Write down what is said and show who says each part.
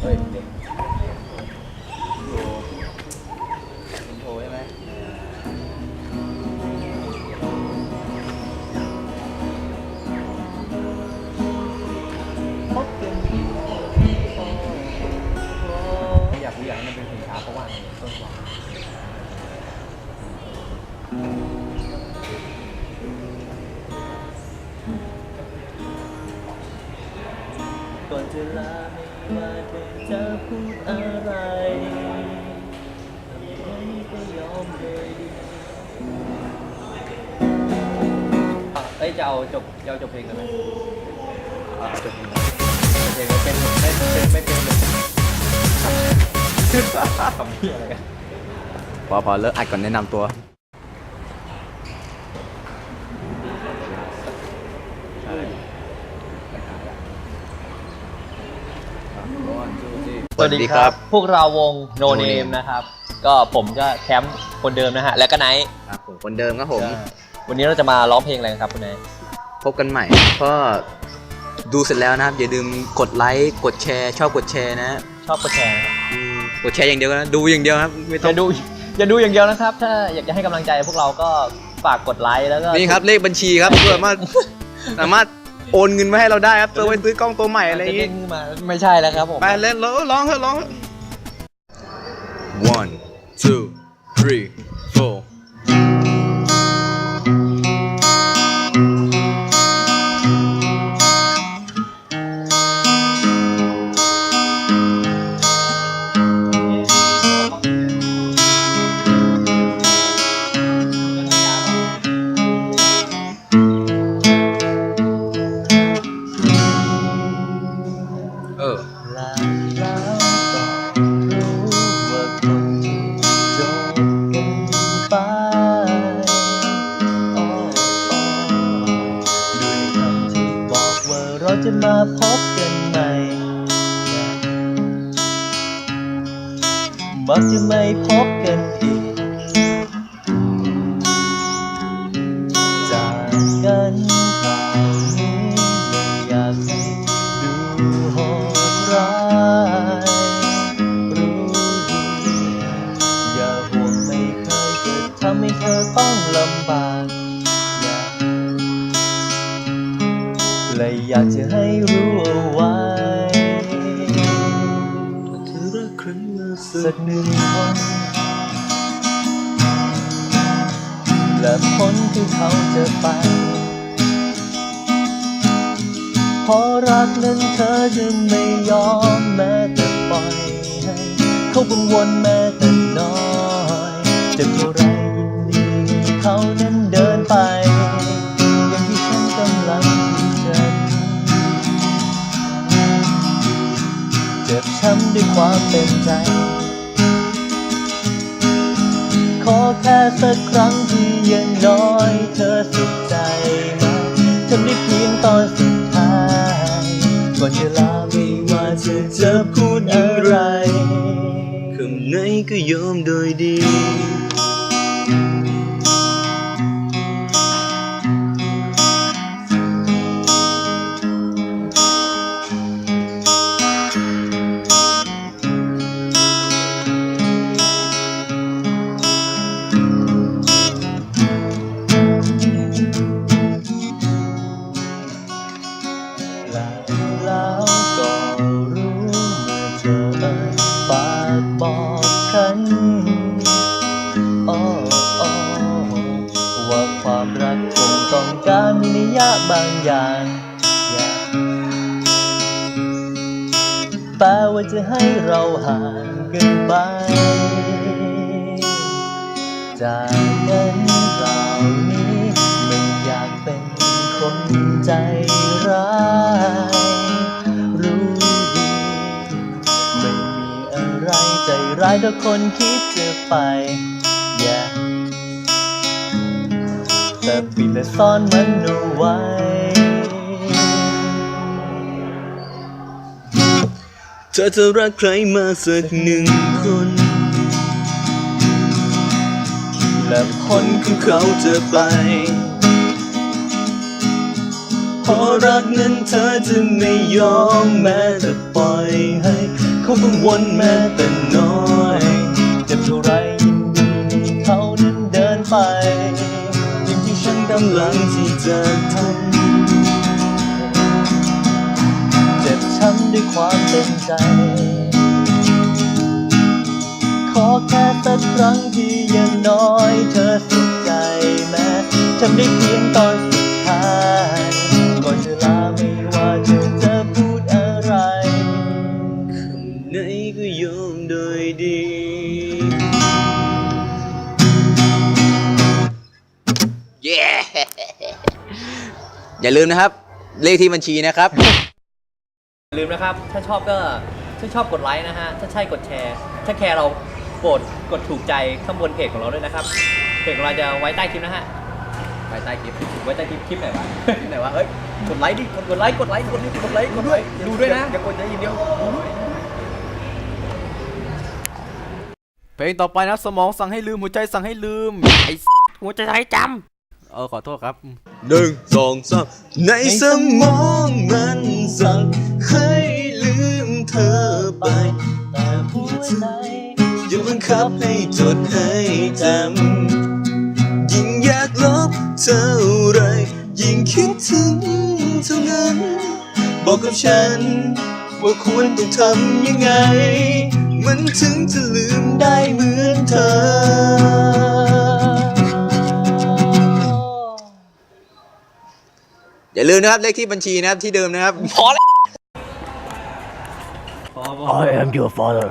Speaker 1: เฮ้ยเด็กดูอินโทรใช่ไหมไม่อยากรู้อยากให้มันเป็นเพลงช้าเพราะว่ามันต้นฉบับ
Speaker 2: ก่อนจะลา ว่าเธอจะพูดอะไรไมก็ยอมเลย
Speaker 1: เอ้ยจะเอาจบจะเอาจบเพลงกันไหม
Speaker 3: อ่าจบเพลง
Speaker 1: เพลงไม่เป็นไม่เป็นไม่เป็นเลยทำเพี้ยอะไรกัน
Speaker 3: พอพอเลิกอัดก่อนแนะนำตัว
Speaker 2: ส วัสดีครับ พวกเราวง No Name นะครับ ก็ผมก็แคมป์คนเดิมนะฮะ และก็ไนท์
Speaker 3: ครับผมคนเดิมครับผม
Speaker 2: วันนี้เราจะมาร้องเพลงอะไรกันครับคุณไนท์
Speaker 3: พบกันใหม่ก็ดูเสร็จแล้วนะครับ อย่าลืมกดไลค์กดแชร์ ชอบกดแชร์นะ
Speaker 2: ชอบกดแชร์นะครับ
Speaker 3: อืมกดแชร์อย่างเดียวนะดูอย่างเดียวครับไม่
Speaker 2: อ
Speaker 3: ต้อง
Speaker 2: ย่าดูอย่าดูอย่างเดียวนะครับ ถ้าอยากจะให้กำลังใจพวกเราก็ฝากกดไลค์แล้วก็
Speaker 3: นี่ครับเลขบัญชีครับเพื่อสามารถสามารถ โอนเงินมาให้เราได้ครับเพื่อไปซื้อกล้องตัวใหม่อะไรอย่าง
Speaker 2: จะ
Speaker 3: งี้
Speaker 2: เด้งขึ้นมาไม่ใช่แล้วครับผม
Speaker 3: ไปเล่นร้องร้องเถอะร้องเถอะ one two three four
Speaker 2: จะมาพบกันใหม่บอกจะไม่พบกันอีก จากกันคราวนี้ไม่อยากให้ดูโหดร้ายรู้ดี อย่าห่วงไม่เคยจะทำให้เธอต้อง สักหนึ่งคนและผลที่เขาจะไป เพราะรักนั้นเธอจะไม่ยอมแม้แต่ปล่อยให้เขากังวลแม้แต่น้อยจะเท่าไรยินดีเขานั้นเดินไป อย่างที่ฉันกำลังที่จะเจ็บช้ำด้วยความเป็นใจ สักครั้งที่ยังน้อยเธอสุขใจมาทำได้เพียงตอนสุดท้ายก่อนจะลาไม่ว่าเธอจะพูดอะไรคำไหนก็ยอมโดยดี แปลว่าจะให้เราห่างกันไป จากกันคราวนี้ไม่อยากเป็นคนใจร้าย รู้ดี ไม่มีอะไรใจร้ายถ้าคนคิดจะไปอย่าแต่ปิดและซ่อนมันเอาไว้
Speaker 4: อจะรักใครมาสักหนึ่งคน
Speaker 2: และผล
Speaker 4: ของเขาจะไปเพราะรักนั้นเธอจะไม่ยอมแม้แต่ปล่อยให้
Speaker 2: เขากังวลแม้แต่น้อยเจ็บเท่าไรยินดีเขานั้นเดินไปยิ่งที่ฉันกำลังที่จะทำ ความเต็มใจ ขอแค่สักครั้งที่ยังน้อยเธอสุขใจแม้ทำได้เพียงตอนสุดท้ายก่อนจะลาไม่ว่าเธอจะพูดอะไรคำ
Speaker 4: ไหนก็ยอมโดยดี
Speaker 3: เย้ อย่าลืมนะครับ เลขที่บัญชีนะครับ
Speaker 5: ลืมนะครับ ถ้าชอบก็ถ้าชอบกดไลค์นะฮะ ถ้าใช่กดแชร์ ถ้าแคร์เราโปรดกดถูกใจข้างบนเพจของเราด้วยนะครับ เพจของเราจะไว้ใต้คลิปนะฮะ ไว้ใต้คลิป ไว้ใต้คลิปคลิปไหนวะคลิปไหนวะเฮ้ย กดไลค์ดิกดกดไลค์ กดไลค์ กดไลค์กดไลค์ กดด้วย ดูด้วยนะอย่ากดใจอย่างเดียวดูด้วย
Speaker 1: เพลงต่อไปนะสมองสั่งให้ลืมหัวใจสั่งให้ลืมไอ้หัวใจให้จำ เออขอโทษครับ
Speaker 4: หนึ่งสองสามในสมองมันสั่งให้ลืมเธอไป
Speaker 2: แต่หัวใจ
Speaker 4: ยังบังคับให้จดให้จำยิ่งอยากลบเท่าไร ยิ่งคิดถึงเท่านั้น บอกกับฉัน ว่าควรต้องทำยังไง มันถึงจะลืมได้เหมือนเธอ
Speaker 3: อย่าลืมนะครับเลขที่บัญชีนะครับที่เดิมนะครับ
Speaker 2: I am your father